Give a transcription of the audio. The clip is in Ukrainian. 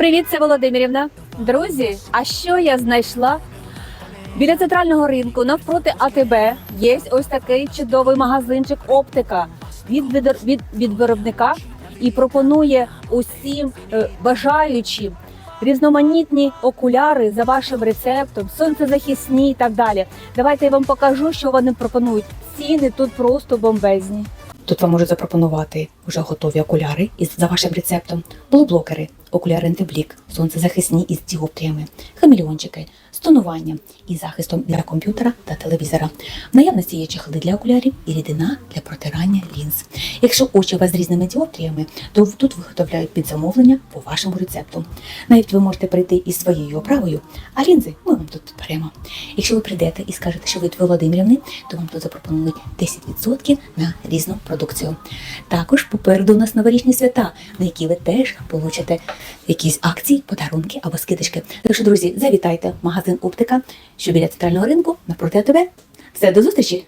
Привіт, це Володимирівна. Друзі, а що я знайшла? Біля центрального ринку навпроти АТБ є ось такий чудовий магазинчик оптика від, від, від, від виробника і пропонує усім е, бажаючим різноманітні окуляри за вашим рецептом, сонцезахисні і так далі. Давайте я вам покажу, що вони пропонують. Ціни тут просто бомбезні. Тут вам можуть запропонувати вже готові окуляри із за вашим рецептом, блоблокери, окуляри антиблік, сонцезахисні із діоптріями, хамелеончики, з тонуванням і захистом для комп'ютера та телевізора. В наявності є чехли для окулярів і рідина для протирання лінз. Якщо очі у вас з різними діоптріями, то тут виготовляють під замовлення по вашому рецепту. Навіть ви можете прийти із своєю оправою, а лінзи ми вам тут беремо. Якщо ви прийдете і скажете, що ви Володимирівни, то вам тут запропонують 10% на різну продукцію. Також попереду у нас новорічні свята, на які ви теж получите якісь акції, подарунки або скидочки. Так що, друзі, завітайте в магазин оптика, що біля центрального ринку напроти тебе. Все, до зустрічі!